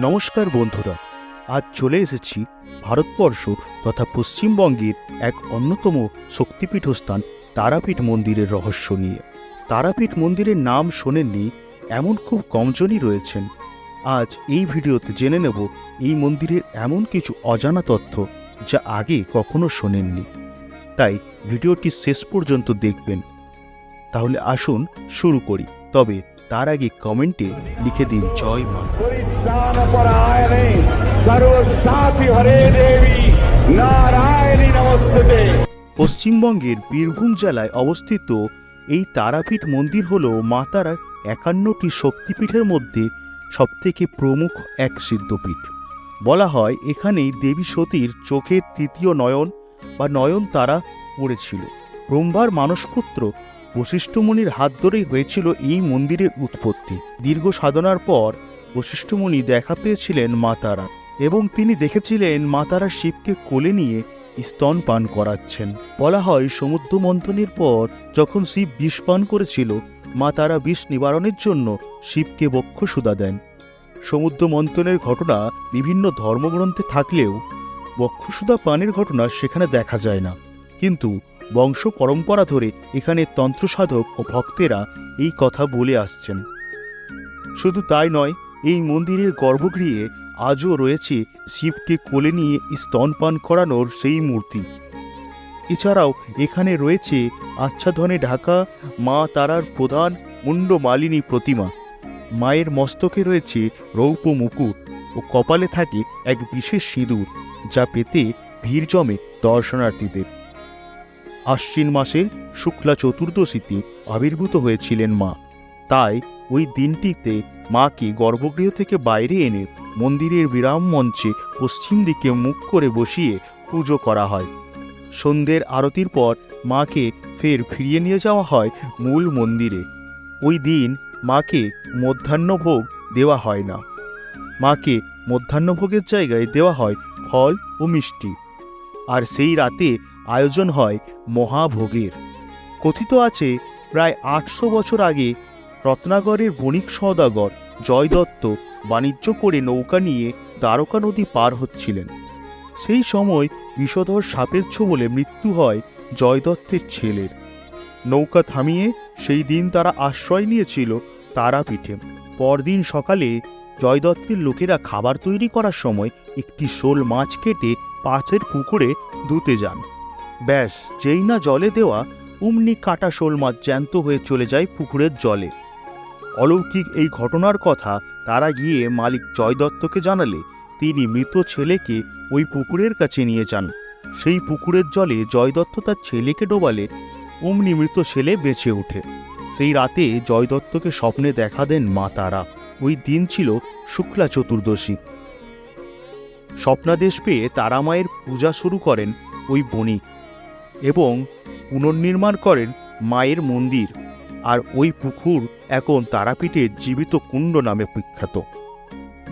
নমস্কার বন্ধুরা, আজ চলে এসেছি ভারতবর্ষ তথা পশ্চিমবঙ্গের এক অন্যতম শক্তিপীঠস্থান তারাপীঠ মন্দিরের রহস্য নিয়ে। তারাপীঠ মন্দিরের নাম শোনেননি, এমন খুব কমজনই রয়েছেন। আজ এই ভিডিওতে জেনে নেব এই মন্দিরের এমন কিছু অজানা তথ্য যা আগে কখনো শোনেননি। তাই ভিডিওটি শেষ পর্যন্ত দেখবেন। তাহলে আসুন শুরু করি, তবে তার আগে কমেন্টে লিখে দিন জয় মা পশ্চিমবঙ্গের বীরভূম জেলায় অবস্থিত এই তারাপীঠ মন্দির হল মাতার একান্নটি শক্তিপীঠের মধ্যে সবথেকে প্রমুখ এক সিদ্ধপীঠ। বলা হয় এখানেই দেবী সতীর চোখের তৃতীয় নয়ন বা নয়ন তারা পড়েছিল। ব্রহ্মার মানসপুত্র বশিষ্ঠমণির হাত ধরেই হয়েছিল এই মন্দিরের উৎপত্তি। দীর্ঘ সাধনার পর বশিষ্ঠমণি দেখা পেয়েছিলেন মা তারা এবং তিনি দেখেছিলেন মা তারা শিবকে কোলে নিয়ে স্তন পান করাচ্ছেন। বলা হয় সমুদ্র মন্থনের পর যখন শিব বিষ পান করেছিল মা তারা বিষ নিবারণের জন্য শিবকে বক্ষসুদা দেন। সমুদ্র মন্থনের ঘটনা বিভিন্ন ধর্মগ্রন্থে থাকলেও বক্ষসুদা পানের ঘটনা সেখানে দেখা যায় না। কিন্তু বংশ পরম্পরা ধরে এখানে তন্ত্রসাধক ও ভক্তেরা এই কথা বলে আসছেন। শুধু তাই নয়, এই মন্দিরের গর্ভগৃহে আজও রয়েছে শিবকে কোলে নিয়ে স্তনপান করানোর সেই মূর্তি। এছাড়াও এখানে রয়েছে আচ্ছাদনে ঢাকা, মা তারার প্রধান মুন্ডমালিনী প্রতিমা। মায়ের মস্তকে রয়েছে রৌপ্য মুকুট ও কপালে থাকে এক বিশেষ সিঁদুর, যা পেতে ভিড় জমে দর্শনার্থীদের। আশ্বিন মাসের শুক্লা চতুর্দশীতে আবির্ভূত হয়েছিলেন মা। তাই ওই দিনটিতে মাকে গর্ভগৃহ থেকে বাইরে এনে মন্দিরের বিরাম মঞ্চে পশ্চিম দিকে মুখ করে বসিয়ে পুজো করা হয়। সন্ধ্যের আরতির পর মাকে ফের ফিরিয়ে নিয়ে যাওয়া হয় মূল মন্দিরে। ওই দিন মাকে মধ্যাহ্নভোগ দেওয়া হয় না। মাকে মধ্যাহ্নভোগের জায়গায় দেওয়া হয় ফল ও মিষ্টি। আর সেই রাতে আয়োজন হয় মহাভোগের। কথিত আছে, প্রায় আটশো বছর আগে রত্নাগরের বণিক সওদাগর জয় দত্ত বাণিজ্য করে নৌকা নিয়ে দ্বারকা নদী পার হচ্ছিলেন। সেই সময় বিষধর সাপের ছোবলে মৃত্যু হয় জয় দত্তের ছেলের। নৌকা থামিয়ে সেই দিন তারা আশ্রয় নিয়েছিল তারাপীঠে। পরদিন সকালে জয় দত্তের লোকেরা খাবার তৈরি করার সময় একটি শোল মাছ কেটে পাশের পুকুরে ধুতে যান। ব্যাস, যেই না জলে দেওয়া অমনি কাটা শোল মাছ জ্যান্ত হয়ে চলে যায় পুকুরের জলে। অলৌকিক এই ঘটনার কথা তারা গিয়ে মালিক জয় দত্তকে জানালে, তিনি মৃত ছেলেকে ওই পুকুরের কাছে নিয়ে যান। সেই পুকুরের জলে জয় দত্ত তার ছেলেকে ডোবালে অমনি মৃত ছেলে বেঁচে ওঠে। সেই রাতে জয় দত্তকে স্বপ্নে দেখা দেন মা তারা। ওই দিন ছিল শুক্লা চতুর্দশী। স্বপ্নাদেশ পেয়ে তারামায়ের পূজা শুরু করেন ওই বণিক এবং পুনর্নির্মাণ করেন মায়ের মন্দির আর ওই পুকুর এখন তারাপীঠের জীবিত কুণ্ড নামে বিখ্যাত।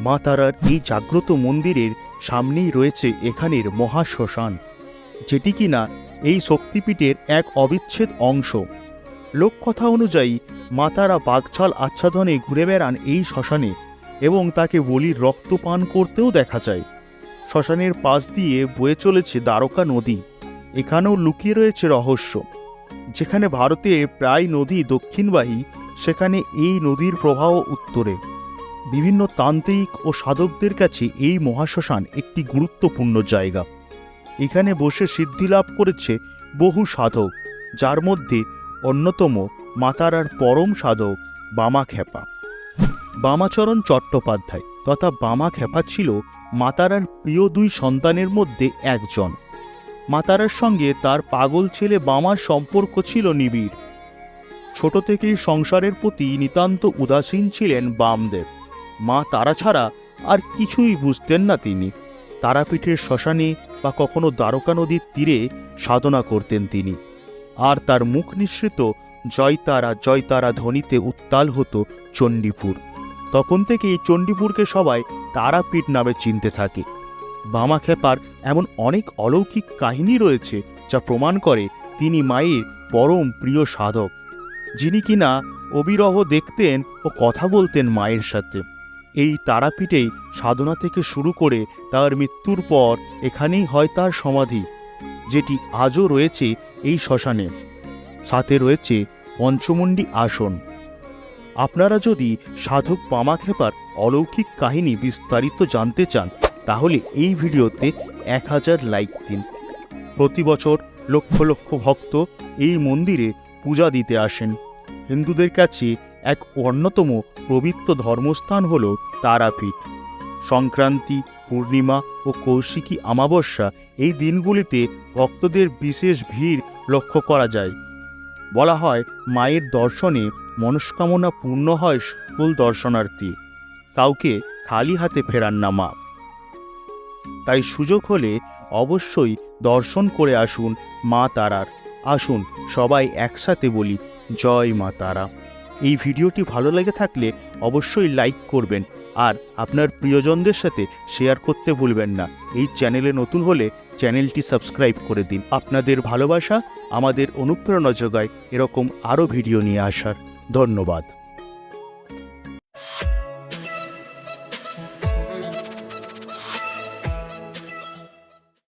মা তারার এই জাগ্রত মন্দিরের সামনেই রয়েছে এখানের মহাশ্মশান, যেটি কিনা এই শক্তিপীঠের এক অবিচ্ছেদ অংশ। লোককথা অনুযায়ী, মাতারা বাঘছাল আচ্ছাদনে ঘুরে বেড়ান এই শ্মশানে এবং তাকে বলির রক্ত পান করতেও দেখা যায়। শ্মশানের পাশ দিয়ে বয়ে চলেছে দ্বারকা নদী। এখানেও লুকিয়ে রয়েছে রহস্য। যেখানে ভারতে প্রায় নদী দক্ষিণবাহী, সেখানে এই নদীর প্রবাহ উত্তরে। বিভিন্ন তান্ত্রিক ও সাধকদের কাছে এই মহাশ্মশান একটি গুরুত্বপূর্ণ জায়গা। এখানে বসে সিদ্ধি লাভ করেছে বহু সাধক, যার মধ্যে অন্যতম মাতারার পরম সাধক বামা খেপা বামাচরণ চট্টোপাধ্যায় তথা বামা খেপা ছিল মাতারার প্রিয় দুই সন্তানের মধ্যে একজন। মাতারার সঙ্গে তার পাগল ছেলে বামার সম্পর্ক ছিল নিবিড়। ছোট থেকেই সংসারের প্রতি নিতান্ত উদাসীন ছিলেন বামদেব। মা তারা ছাড়া আর কিছুই বুঝতেন না তিনি। তারাপীঠের শ্মশানে বা কখনো দ্বারকা নদীর তীরে সাধনা করতেন তিনি। আর তার মুখ নিঃসৃত জয়তারা জয়তারা ধ্বনিতে উত্তাল হতো চণ্ডীপুর। তখন থেকেই চণ্ডীপুরকে সবাই তারাপীঠ নামে চিনতে থাকে। বামা খেপার এমন অনেক অলৌকিক কাহিনী রয়েছে যা প্রমাণ করে তিনি মায়ের পরম প্রিয় সাধক, যিনি কিনা অবিরহ দেখতেন ও কথা বলতেন মায়ের সাথে। এই তারাপীঠেই সাধনা থেকে শুরু করে তার মৃত্যুর পর এখানেই হয় তার সমাধি, যেটি আজও রয়েছে এই শ্মশানে। সাথে রয়েছে পঞ্চমুণ্ডী আসন। আপনারা যদি সাধক পামাখেপার অলৌকিক কাহিনী বিস্তারিত জানতে চান, তাহলে এই ভিডিওতে এক হাজার লাইক দিন। প্রতি বছর লক্ষ লক্ষ ভক্ত এই মন্দিরে পূজা দিতে আসেন। হিন্দুদের কাছে এক অন্যতম পবিত্র ধর্মস্থান হল তারাপীঠ। সংক্রান্তি, পূর্ণিমা ও কৌশিকী অমাবস্যা এই দিনগুলিতে ভক্তদের বিশেষ ভিড় লক্ষ্য করা যায়। বলা হয়, মায়ের দর্শনে মনস্কামনা পূর্ণ হয় সকল দর্শনার্থী। কাউকে খালি হাতে ফেরান না মা। তাই সুযোগ হলে অবশ্যই দর্শন করে আসুন মা তারার। আসুন সবাই একসাথে বলি, জয় মা তারা। এই ভিডিওটি ভালো লেগে থাকলে অবশ্যই লাইক করবেন আর আপনার প্রিয়জনদের সাথে শেয়ার করতে ভুলবেন না। এই চ্যানেলে নতুন হলে চ্যানেলটি সাবস্ক্রাইব করে দিন। আপনাদের ভালোবাসা আমাদের অনুপ্রেরণা যোগায়। এরকম আরও ভিডিও নিয়ে আসার। ধন্যবাদ।